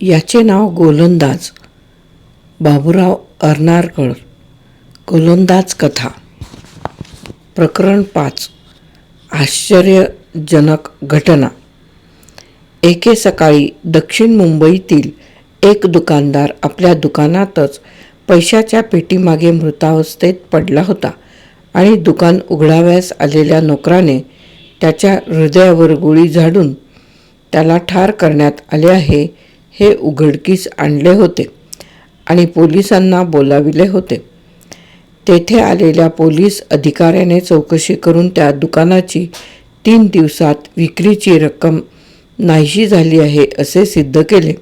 याचे नाव गोलंदाज. बाबूराव अर्नारकर गोलंदाज कथा. प्रकरण पाच. आश्चर्यजनक घटना. एके सकाळी दक्षिण मुंबईतील एक दुकानदार आपल्या दुकानातच पैशाच्या पेटीमागे मृतावस्थेत पडला होता आणि दुकान उघडाव्यास आलेल्या नोकराने त्याच्या हृदयावर गोळी झाडून त्याला ठार करण्यात आले आहे हे उघडकीस आणले होते आणि पोलिसांना बोलाविले होते. तेथे आलेल्या पोलीस अधिकाऱ्याने चौकशी करून त्या दुकानाची तीन दिवसात विक्रीची रक्कम नाहीशी झाली आहे असे सिद्ध केले.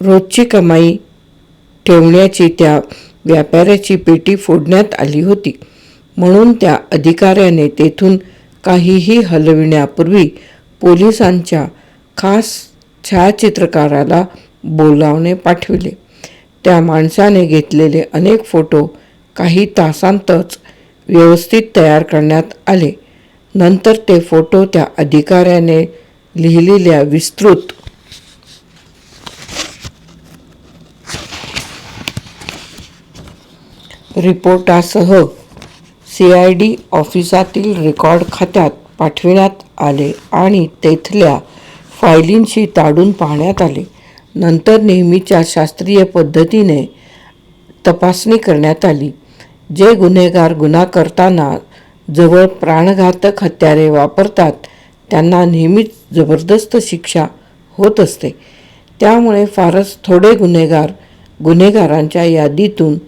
रोजची कमाई ठेवण्याची त्या व्यापाऱ्याची पेटी फोडण्यात आली होती. म्हणून त्या अधिकाऱ्याने तेथून काहीही हलविण्यापूर्वी पोलिसांच्या खास छायाचित्रकाराला बोलावणे पाठविले. त्या माणसाने घेतलेले अनेक फोटो काही तासांतच व्यवस्थित तयार करण्यात आले. नंतर ते फोटो त्या अधिकाऱ्याने लिहिलेल्या विस्तृत रिपोर्टासह सी आय डी ऑफिसातील रेकॉर्ड खात्यात पाठविण्यात आले आणि तेथल्या फायलींशी ताडून पाहण्यात आले. नंतर नेहमीच्या शास्त्रीय पद्धतीने तपासणी करण्यात आली. जे गुन्हेगार गुन्हा करताना जवळ प्राणघातक हत्यारे वापरतात त्यांना नेहमीच जबरदस्त शिक्षा होत असते. त्यामुळे फारच थोडे गुन्हेगार गुन्हेगारांच्या यादीतून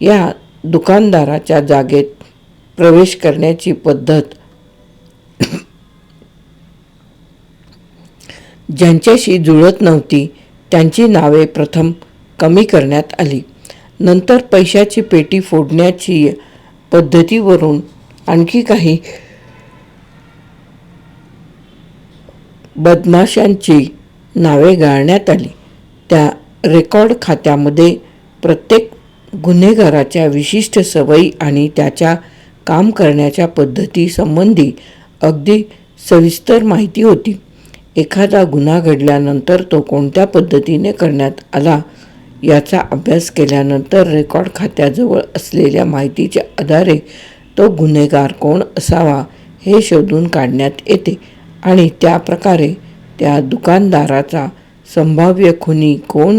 या दुकानदाराच्या जागेत प्रवेश करण्याची पद्धत ज्यांच्याशी जुळत नव्हती त्यांची नावे प्रथम कमी करण्यात आली. नंतर पैशाची पेटी फोडण्याची पद्धतीवरून आणखी काही बदमाशांची नावे गाळण्यात आली. त्या रेकॉर्ड खात्यामध्ये प्रत्येक गुन्हेगाराच्या विशिष्ट सवयी आणि त्याच्या काम करण्याच्या पद्धतीसंबंधी अगदी सविस्तर माहिती होती. एखादा गुन्हा घडल्यानंतर तो कोणत्या पद्धतीने करण्यात आला याचा अभ्यास केल्यानंतर रेकॉर्ड खात्याजवळ असलेल्या माहितीच्या आधारे तो गुन्हेगार कोण असावा हे शोधून काढण्यात येते आणि त्या प्रकारे त्या दुकानदाराचा संभाव्य खुनी कोण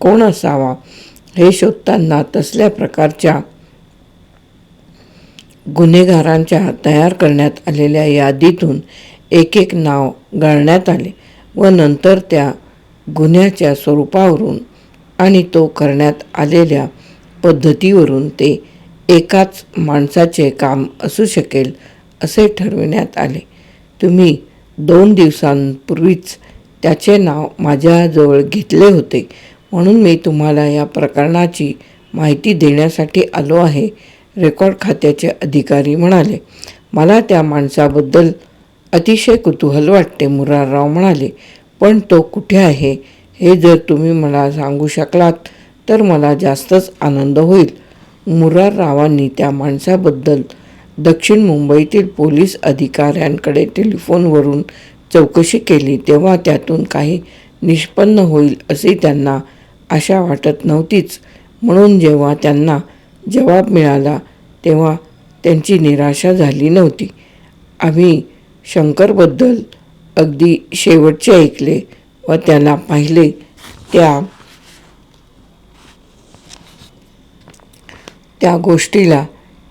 कोण असावा हे शोधताना तसल्या प्रकारच्या गुन्हेगारांच्या तयार करण्यात आलेल्या यादीतून एक एक नाव गाळण्यात आले व नंतर त्या गुन्ह्याच्या स्वरूपावरून आणि तो करण्यात आलेल्या पद्धतीवरून ते एकाच माणसाचे काम असू शकेल असे ठरविण्यात आले. तुम्ही दोन दिवसांपूर्वीच त्याचे नाव माझ्याजवळ घेतले होते. म्हणून मी तुम्हाला या प्रकरणाची माहिती देण्यासाठी आलो आहे रेकॉर्ड खात्याचे अधिकारी म्हणाले. मला त्या माणसाबद्दल अतिशय कुतूहल वाटते मुरारराव म्हणाले. पण तो कुठे आहे? हे जर तुम्ही मला सांगू शकलात तर मला जास्तच आनंद होईल. मुराररावांनी त्या माणसाबद्दल दक्षिण मुंबईतील पोलीस अधिकाऱ्यांकडे टेलिफोनवरून चौकशी केली तेव्हा त्यातून काही निष्पन्न होईल अशी त्यांना आशा वाटत नव्हतीच. म्हणून जेव्हा त्यांना जवाब मिळाला तेव्हा त्यांची निराशा झाली नव्हती. आम्ही शंकरबद्दल अगदी शेवटचे ऐकले व त्याला पाहिले त्या त्या गोष्टीला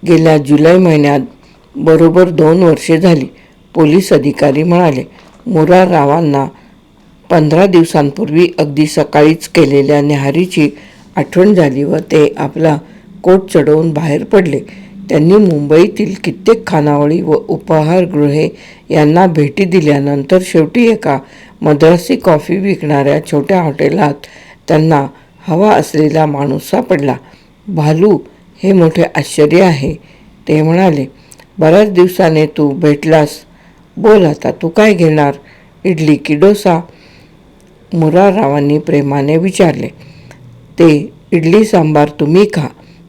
गेल्या जुलै महिन्यात बरोबर दोन वर्षे झाली पोलीस अधिकारी म्हणाले मुरारावांना पंधरा दिवसांपूर्वी अगदी सकाळीच केलेल्या न्याहारीची आठवण झाली व ते आपला कोट चढवून बाहेर पडले. त्यांनी मुंबईतील कित्येक खानावळी व उपाहारगृहे यांना भेटी दिल्यानंतर शेवटी एका मद्रासी कॉफी विकणाऱ्या छोट्या हॉटेलात त्यांना हवा असलेला माणूस सापडला. भालू हे मोठे आश्चर्य आहे. ते म्हणाले बऱ्याच दिवसाने तू भेटलास. बोल आता तू काय घेणार? इडली की डोसा? मुरारावांनी प्रेमाने विचारले ते इडली सांबार तुम्ही खा.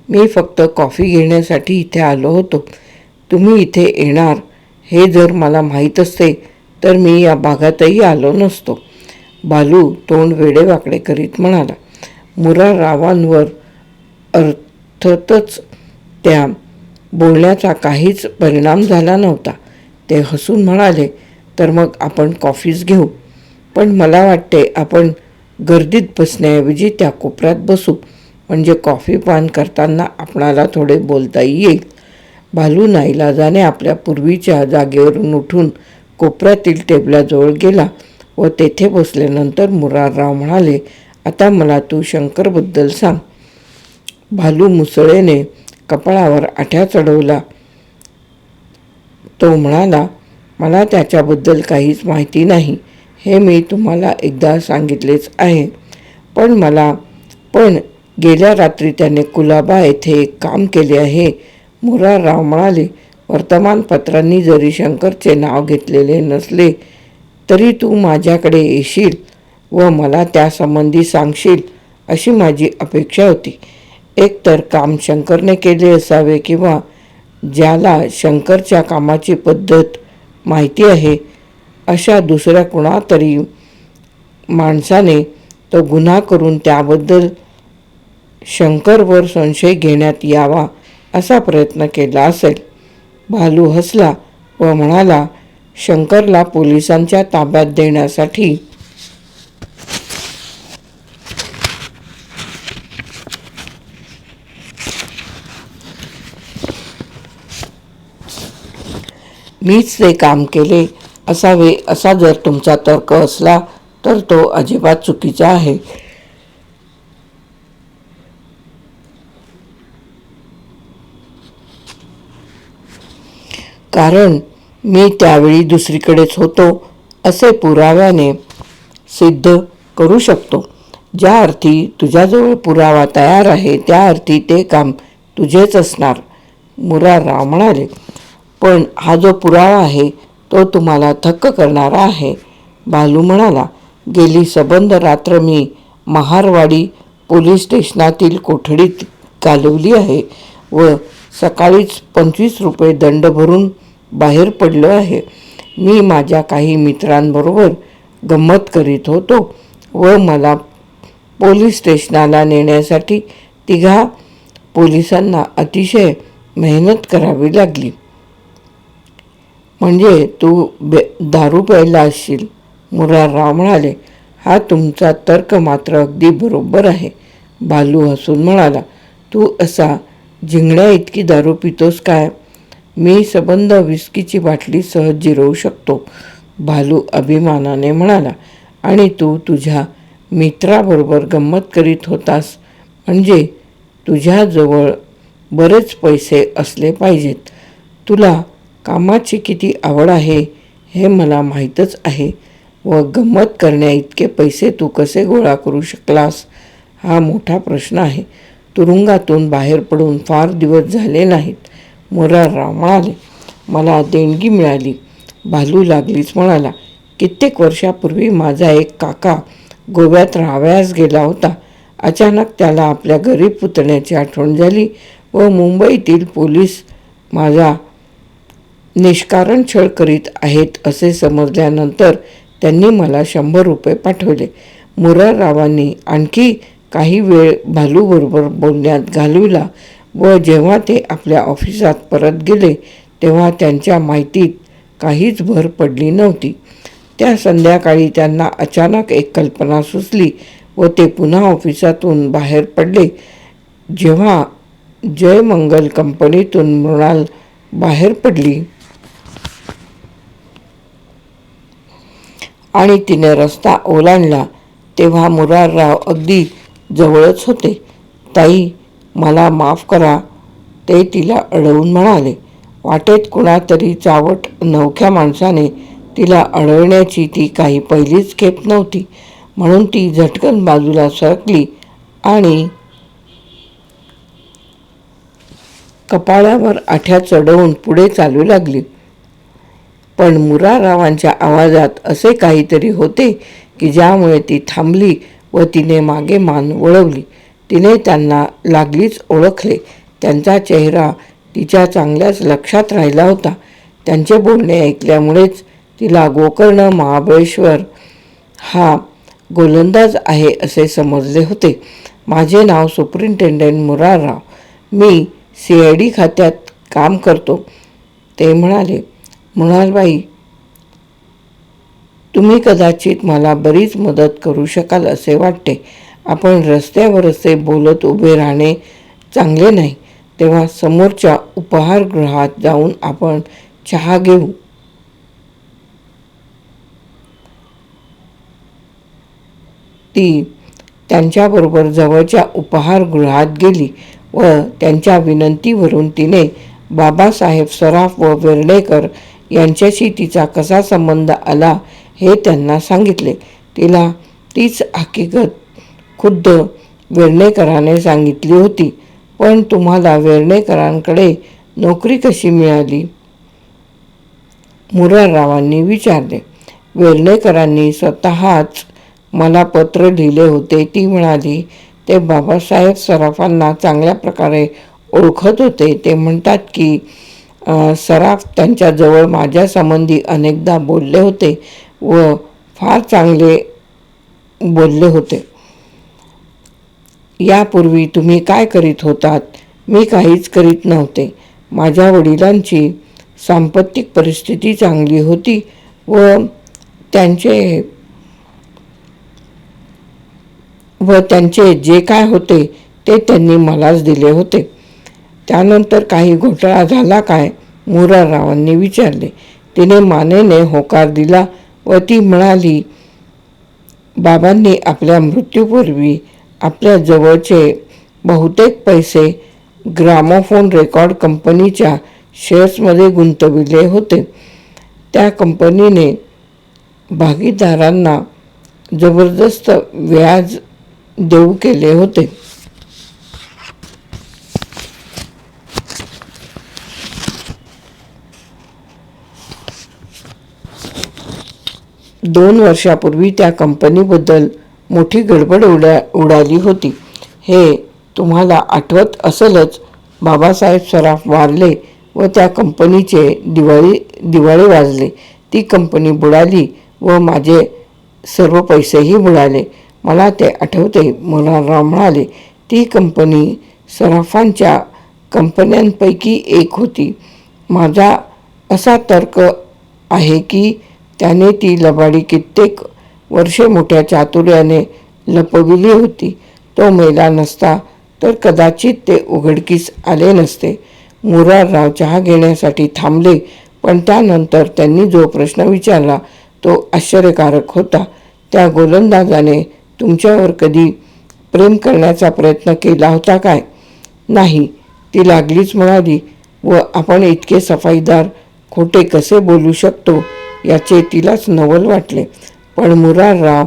मी फक्त कॉफी घेण्यासाठी इथे आलो होतो. तुम्ही इथे येणार हे जर मला माहीत असते तर मी या भागातही आलो नसतो. बालू तोंड वेडेवाकडे करीत म्हणाला. मुरारावांवर अर्थातच त्या बोलण्याचा काहीच परिणाम झाला नव्हता. ते हसून म्हणाले तर मग आपण कॉफीच घेऊ. पण मला वाटते आपण गर्दीत बसण्याऐवजी त्या कोपऱ्यात बसू. म्हणजे कॉफी पान करताना आपणाला थोडे बोलता येईल. भालू नाईलाजाने आपल्या पूर्वीच्या जागेवरून उठून कोपऱ्यातील टेबलाजवळ गेला व तेथे बसल्यानंतर मुरारराव म्हणाले आता मला तू शंकरबद्दल सांग. भालू मुसळेने कपाळावर आठ्या चढवला. तो म्हणाला मला त्याच्याबद्दल काहीच माहिती नाही. हे मी तुम्हाला एकदा सांगितलेच आहे. पण मला पण गेल्या रात्री त्याने कुलाबा येथे एक काम केले आहे. मुरारराव म्हणाले वर्तमानपत्रांनी जरी शंकरचे नाव घेतलेले नसले तरी तू माझ्याकडे येशील व मला त्यासंबंधी सांगशील अशी माझी अपेक्षा होती. एकतर काम शंकरने केले असावे किंवा ज्याला शंकरच्या कामाची पद्धत माहिती आहे अशा दुसऱ्या कुणातरी माणसाने तो गुन्हा करून त्याबद्दल शंकरवर संशय घेण्यात यावा असा प्रयत्न केला असेल. भालू हसला व म्हणाला शंकरला पोलिसांच्या ताब्यात देण्यासाठी मीच ते काम केले. असावे असा जर तुमचा तर्क असला तर तो अजिबात चुकीचा आहे. कारण मी त्यावेळी दुसरीकडेच होतो असे पुराव्याने सिद्ध करू शकतो. ज्या अर्थी तुझ्याजवळ पुरावा तयार आहे त्या अर्थी ते काम तुझेच असणार मुरारराव म्हणाले. पण हा जो पुरावा आहे तो तुम्हाला थक्क करणारा आहे. बालू म्हणाला गेली सबंध रात्र मी महारवाडी पोलीस स्टेशनातील कोठडीत घालवली आहे व सकाळीच पंचवीस रुपये दंड भरून बाहेर पडलो आहे. मी माझ्या काही मित्रांबरोबर गंमत करीत होतो व मला पोलीस स्टेशनाला नेण्यासाठी तिघा पोलिसांना अतिशय मेहनत करावी लागली. म्हणजे तू बे दारू प्यायला असशील? मुरारराव म्हणाले. हा तुमचा तर्क मात्र अगदी बरोबर आहे भालू हसून म्हणाला. तू असा जिंगड्या इतकी दारू पितोस काय? मी सबंध विस्कीची बाटली सहज जिरवू शकतो. भालू अभिमानाने म्हणाला आणि तू तुझ्या मित्राबरोबर गंमत करीत होतास. म्हणजे तुझ्याजवळ बरेच पैसे असले पाहिजेत. तुला कामाची किती आवड आहे हे मला माहीतच आहे व गंमत करण्या इतके पैसे तू कसे गोळा करू शकलास? हा मोठा प्रश्न आहे. तुरुंगातून बाहेर पडून फार दिवस झाले नाहीत. मोरारराव म्हणाले मला देणगी मिळाली. भालू लागलीच म्हणाला कित्येक वर्षापूर्वी माझा एक काका गोव्यात राहावयास गेला होता. अचानक त्याला आपल्या घरी पुतण्याची आठवण झाली व मुंबईतील पोलीस माझा निष्कारण छळ करीत आहेत असे समजल्यानंतर त्यांनी मला शंभर रुपये पाठवले. मुराररावांनी आणखी काही वेळ भालूबरोबर बोलण्यात घालविला. व जेव्हा ते आपल्या ऑफिसात परत गेले तेव्हा त्यांच्या माहितीत काहीच भर पडली नव्हती. त्या संध्याकाळी त्यांना अचानक एक कल्पना सुचली व ते पुन्हा ऑफिसातून बाहेर पडले. जेव्हा जयमंगल कंपनीतून मृणाल बाहेर पडली आणि तिने रस्ता ओलांडला तेव्हा मुरारराव अगदी जवळच होते. ताई मला माफ करा. ते तिला अडवून म्हणाले. वाटेत कुणातरी चावट नवख्या माणसाने तिला अडवण्याची ती काही पहिलीच खेप नव्हती. म्हणून ती झटकन बाजूला सरकली आणि कपाळावर आठ्या चढवून पुढे चालू लागली. पण मुरारावांच्या आवाजात असे काहीतरी होते की ज्यामुळे ती थांबली व तिने मागे मान वळवली. तिने त्यांना लागलीच ओळखले. त्यांचा चेहरा तिच्या चांगल्याच लक्षात राहिला होता. त्यांचे बोलणे ऐकल्यामुळेच तिला गोकर्ण महाबळेश्वर हा गोलंदाज आहे असे समजले होते. माझे नाव सुप्रिंटेंडेंट मुरारराव. मी सी आय डी खात्यात काम करतो. ते म्हणाले मृणालबाई तुम्ही कदाचित मला बरीच मदत करू शकाल असे वाटते. आपण रस्त्यावर असे बोलत उभे राहणे चांगले नाही तेव्हा समोरच्या उपहारगृहात जाऊन आपण चहा घेऊ. ती त्यांच्याबरोबर जवळच्या उपहारगृहात गेली व त्यांच्या विनंतीवरून तिने बाबासाहेब सराफ व वेर्णेकर यांच्याशी तिचा कसा संबंध आला हे त्यांना सांगितले. तिला तीच हकीकत खुद्द वेर्णेकराने सांगितली होती. पण तुम्हाला वेर्णेकरांकडे नोकरी कशी मिळाली? मुराररावांनी विचारले. वेर्णेकरांनी स्वतःच मला पत्र लिहिले होते. ती म्हणाली ते बाबासाहेब सराफांना चांगल्या प्रकारे ओळखत होते. ते म्हणतात की सराफ त्यांच्याजवळ माझ्यासंबंधी अनेकदा बोलले होते व फार चांगले बोलले होते. यापूर्वी तुम्ही काय करीत होतात? मी काहीच करीत नव्हते. माझ्या वडिलांची सांपत्तिक परिस्थिती चांगली होती व त्यांचे व त्यांचे जे काय होते ते त्यांनी मलाच दिले होते. त्यानंतर काही घोटाळा झाला काय? मुरारावांनी विचारले. तिने मानेने होकार दिला व ती म्हणाली बाबांनी आपल्या मृत्यूपूर्वी आपल्या जवळचे बहुतेक पैसे ग्रामोफोन रेकॉर्ड कंपनीच्या शेअर्समध्ये गुंतविले होते. त्या कंपनीने भागीदारांना जबरदस्त व्याज देऊ केले होते. दोन वर्षापूर्वी त्या कंपनीबद्दल मोठी गडबड उडा उडाली होती. हे तुम्हाला आठवत असेलच बाबासाहेब सराफ वारले व त्या कंपनीचे दिवाळी दिवाळी वाजले. ती कंपनी बुडाली व माझे सर्व पैसेही बुडाले. मला ते आठवते मुलाराव म्हणाले. ती कंपनी सराफांच्या कंपन्यांपैकी एक होती. माझा असा तर्क आहे की त्याने ती लबाडी कित्येक वर्षे मोठ्या चातुर्याने लपविली होती. तो मेला नसता तर कदाचित ते उघडकीस आले नसते. मुरारराव चहा घेण्यासाठी थांबले पण त्यानंतर त्यांनी जो प्रश्न विचारला तो आश्चर्यकारक होता. त्या गोलंदाजाने तुमच्यावर कधी प्रेम करण्याचा प्रयत्न केला होता काय? नाही ती लागलीच म्हणाली व आपण इतके सफाईदार खोटे कसे बोलू शकतो? याचे तिलाच नवल वाटले. पण मुरारराव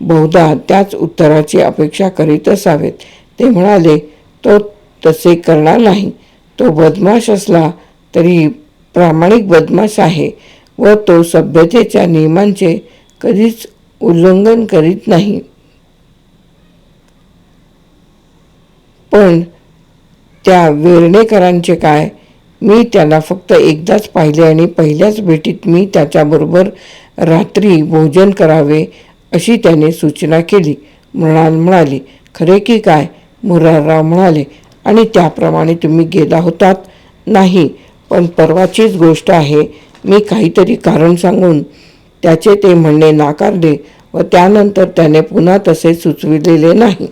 बहुधा त्याच उत्तराची अपेक्षा करीत असावेत. ते म्हणाले तो तसे करणार नाही. तो बदमाश असला तरी प्रामाणिक बदमाश आहे व तो सभ्यतेच्या नियमांचे कधीच उल्लंघन करीत नाही. पण त्या वेर्णेकरांचे काय? मी त्याला फक्त एकदाच पाहिले आणि पहिल्याच भेटीत मी त्याच्याबरोबर रात्री भोजन करावे अशी त्याने सूचना केली. मृणाल म्हणाली खरे की काय? मुरारराव म्हणाले आणि त्याप्रमाणे तुम्ही गेला होतात? नाही पण परवाचीच गोष्ट आहे. मी काहीतरी कारण सांगून त्याचे ते म्हणणे नाकारले व त्यानंतर त्याने पुन्हा तसे सुचविलेले नाही.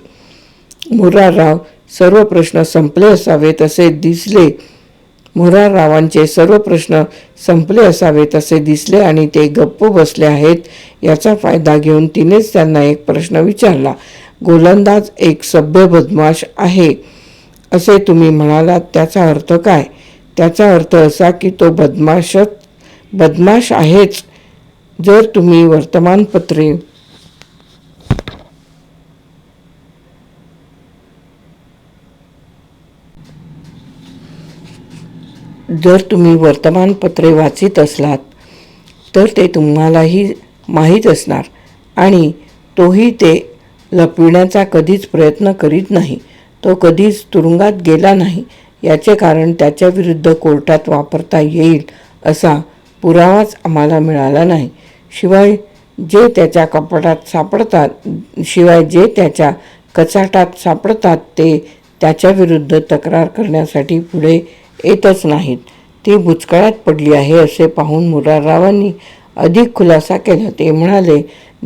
मुरारराव सर्व प्रश्न संपले असावेत असे दिसले. मुराररावांचे सर्व प्रश्न संपले असावेत असे दिसले आणि ते गप्प बसले आहेत. याचा फायदा घेऊन तिनेच त्यांना एक प्रश्न विचारला. गोलंदाज एक सभ्य बदमाश आहे. असे तुम्ही म्हणालात त्याचा अर्थ काय? त्याचा अर्थ असा की तो बदमाशच बदमाश आहेच. जर तुम्ही वर्तमानपत्रे जर तुम्ही वर्तमानपत्रे वाचित असलात तर ते तुम्हालाही माहीत असणार आणि तोही ते लपविण्याचा कधीच प्रयत्न करीत नाही. तो कधीच तुरुंगात गेला नाही याचे कारण त्याच्याविरुद्ध कोर्टात वापरता येईल असा पुरावाच आम्हाला मिळाला नाही. शिवाय जे त्याच्या कपाटात सापडतात शिवाय जे त्याच्या कचाटात सापडतात ते त्याच्याविरुद्ध तक्रार करण्यासाठी पुढे येतच नाहीत. ती भुचकाळात पडली आहे असे पाहून मुराररावांनी अधिक खुलासा केला. ते म्हणाले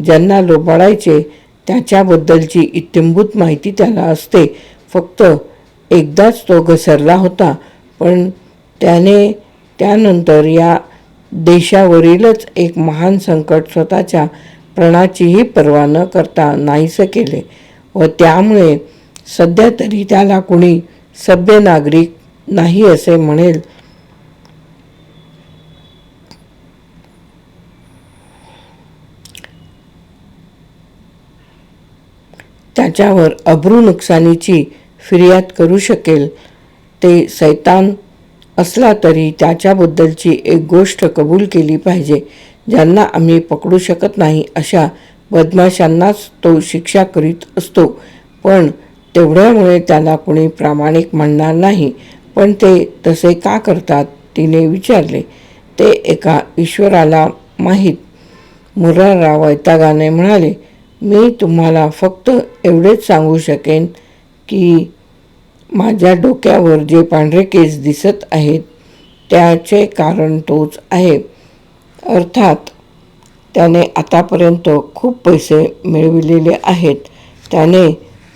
ज्यांना लोबाळायचे त्याच्याबद्दलची इत्यंभूत माहिती त्याला असते. फक्त एकदाच तो घसरला होता. पण त्याने त्यानंतर या देशावरीलच एक महान संकट स्वतःच्या प्राणाचीही पर्वा न करता नाहीसं केले व त्यामुळे सध्या तरी त्याला कुणी सभ्य नागरिक नाही असे म्हणेल. त्याच्यावर अब्रू नुकसानीची फिर्याद करू शकेल. ते सैतान असला तरी त्याच्याबद्दलची एक गोष्ट कबूल केली पाहिजे ज्यांना आम्ही पकडू शकत नाही अशा बदमाशांनाच तो शिक्षा करीत असतो. पण तेवढ्यामुळे त्याला कुणी प्रामाणिक म्हणणार नाही. पण ते तसे का करतात तिने विचारले. ते एका ईश्वराला माहीत. मुरारराव वैतागाने म्हणाले मी तुम्हाला फक्त एवढेच सांगू शकेन की माझ्या डोक्यावर जे पांढरे केस दिसत आहेत त्याचे कारण तोच आहे. अर्थात त्याने आतापर्यंत खूप पैसे मिळविलेले आहेत. त्याने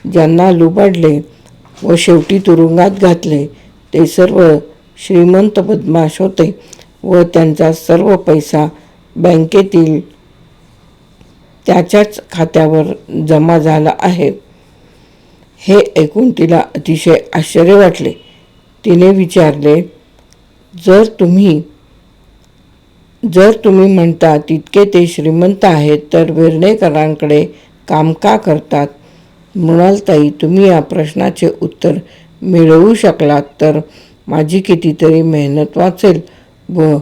ज्यांना लुबाडले व शेवटी तुरुंगात घातले ते सर्व श्रीमंत बदमाश होते व त्यांचा सर्व पैसा बँकेतील त्याच्याच खात्यावर जमा झाला आहे. हे ऐकून तिला अतिशय आश्चर्य वाटले. तिने विचारले जर तुम्ही जर तुम्ही म्हणता तितके ते श्रीमंत आहेत तर वेर्णेकरांकडे काम का करतात? मृणालताई तुम्ही या प्रश्नाचे उत्तर मिळवू शकलात तर माझी कितीतरी मेहनत वाचेल. व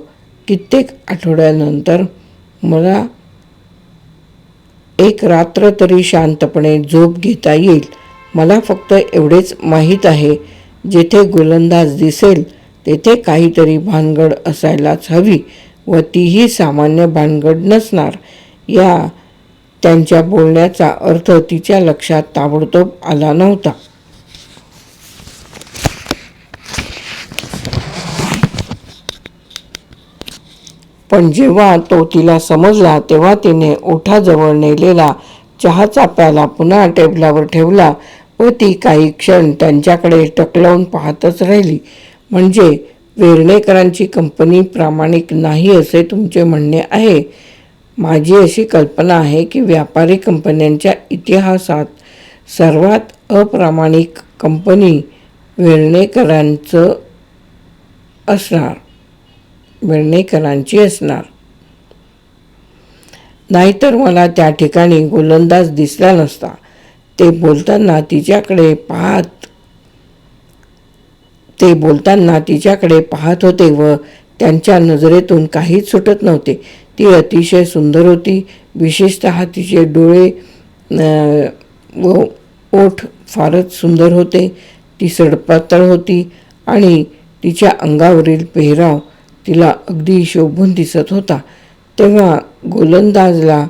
कित्येक आठवड्यानंतर मला एक रात्र तरी शांतपणे झोप घेता येईल. मला फक्त एवढेच माहीत आहे जेथे गोलंदाज दिसेल तेथे काहीतरी भानगड असायलाच हवी व तीही सामान्य भानगड नसणार. या त्यांच्या बोलण्याचा अर्थ तिच्या लक्षात ताबडतोब आला नव्हता. पण जेव्हा तो तिला समजला तेव्हा तिने ओठाजवळ नेलेला चहाचा प्याला पुन्हा टेबलावर ठेवला व ती काही क्षण त्यांच्याकडे टकलावून पाहतच राहिली. म्हणजे वेर्णेकरांची कंपनी प्रामाणिक नाही असे तुमचे म्हणणे आहे. माझी अशी कल्पना आहे की व्यापारी कंपन्यांच्या इतिहासात सर्वात अप्रामाणिक कंपनी वेर्णेकरांचं असणार. वेर्णेकरांची असणार. नाहीतर मला त्या ठिकाणी गोलंदाज दिसला नसता. ते बोलताना तिच्याकडे पाहत ते बोलताना तिच्याकडे पाहत होते व त्यांच्या नजरेतून काहीच सुटत नव्हते. ती अतिशय सुंदर होती. विशेषत तिचे डोळे व ओठ फारच सुंदर होते. ती सडपातळ होती आणि तिच्या अंगावरील पेहराव तिला अगदी शोभून दिसत होता. तेव्हा गोलंदाजला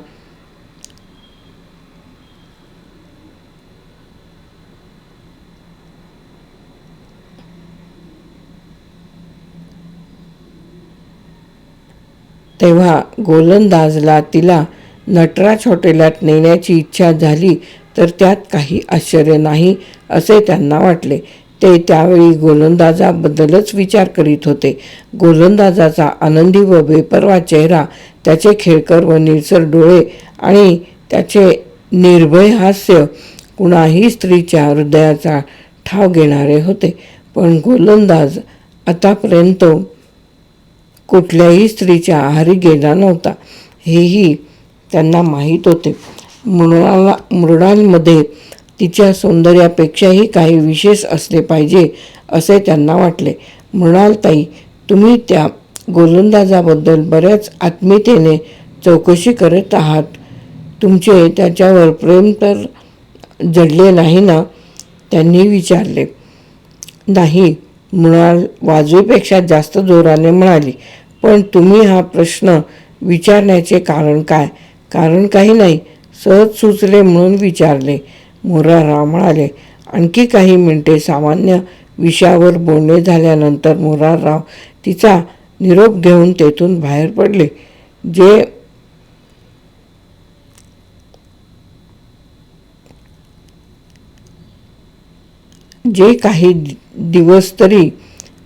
तेव्हा गोलंदाजला तिला नटराज हॉटेलात नेण्याची इच्छा झाली तर त्यात काही आश्चर्य नाही असे त्यांना वाटले. ते त्यावेळी गोलंदाजाबद्दलच विचार करीत होते. गोलंदाजाचा आनंदी व बेपरवा चेहरा त्याचे खेळकर व निळसर डोळे आणि त्याचे निर्भय हास्य कुणाही स्त्रीच्या हृदयाचा ठाव घेणारे होते. पण गोलंदाज आतापर्यंत कुठल्याही स्त्रीच्या आहारी गेला नव्हता. हेही त्यांना माहीत होते. मृणाला मृणालमध्ये तिच्या सौंदर्यापेक्षाही काही विशेष असले पाहिजे असे त्यांना वाटले. मृणालताई तुम्ही त्या गोलंदाजाबद्दल बऱ्याच आत्मीयतेने चौकशी करत आहात. तुमचे त्याच्यावर प्रेम तर जडले नाही ना? त्यांनी विचारले. नाही मृणाल वाजवीपेक्षा जास्त जोराने म्हणाली. पण तुम्ही हा प्रश्न विचारण्याचे कारण काय? कारण काही नाही सहज सुचले म्हणून विचारले. मोराराव म्हणाले आणखी काही मिनिटे सामान्य विषयावर बोलणे झाल्यानंतर मोरारराव तिचा निरोप घेऊन तेथून बाहेर पडले. जे जे काही दिवस तरी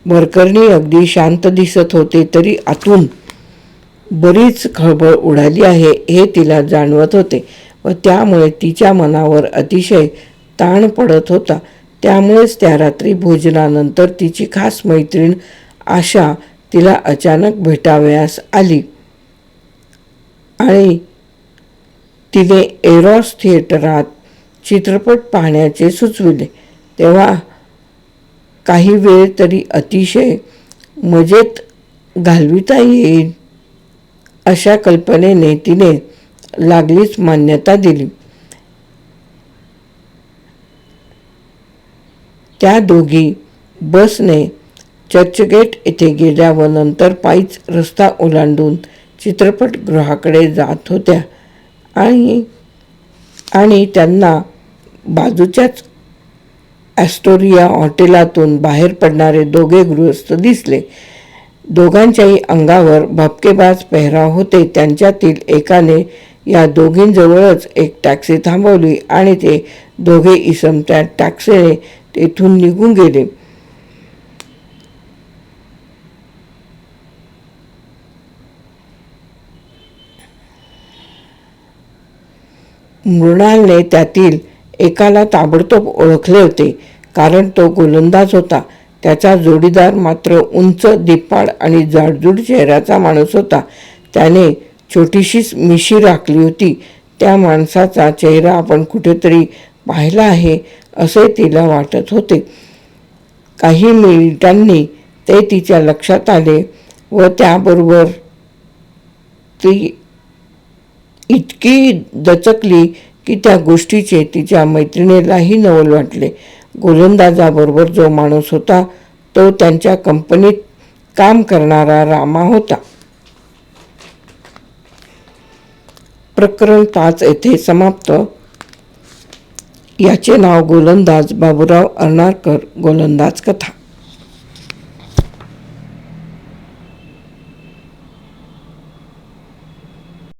वरकरणी अगदी शांत दिसत होते तरी आतून बरीच खळबळ उडाली आहे हे तिला जाणवत होते. व त्यामुळे तिच्या मनावर अतिशय ताण पडत होता. त्यामुळेच त्या रात्री भोजनानंतर तिची खास मैत्रीण आशा तिला अचानक भेटावयास आली. आणि तिने एरॉस थिएटरात चित्रपट पाहण्याचे सुचविले. तेव्हा काही वेळ तरी अतिशय मजेत घालविता येईल अशा कल्पनेने तिने लागलीच मान्यता दिली. त्या दोघी बसने चर्चगेट येथे गेल्या व नंतर पायीच रस्ता ओलांडून चित्रपटगृहाकडे जात होत्या. आणि आणि त्यांना बाजूच्याच ॲस्टोरिया हॉटेलातून बाहेर पडणारे दोघे गृहस्थ दिसले. दोघांच्याही अंगावर भपकेबाज पेहराव होते. त्यांच्यातील एकाने या दोघींजवळच एक टॅक्सी थांबवली आणि ते दोघे इसम त्या टॅक्सीने तेथून निघून गेले. मृणालने त्यातील एकाला ताबडतोब ओळखले होते कारण तो गोलंदाज होता. त्याचा जोडीदार मात्र उंच दिप्पाड आणि जाडजूड चेहऱ्याचा माणूस होता. त्याने छोटीशीच मिशी राखली होती. त्या माणसाचा चेहरा आपण कुठेतरी पाहिला आहे असे तिला वाटत होते. काही मिनिटांनी ते तिच्या लक्षात आले व त्याबरोबर ती इतकी दचकली की त्या गोष्टीचे तिच्या मैत्रिणीलाही नवल वाटले. गोलंदाजाबरोबर जो माणूस होता तो त्यांच्या कंपनीत काम करणारा रामा होता. प्रकरण पाच येथे समाप्त. याचे नाव गोलंदाज बाबूराव अर्नाळकर गोलंदाज कथा.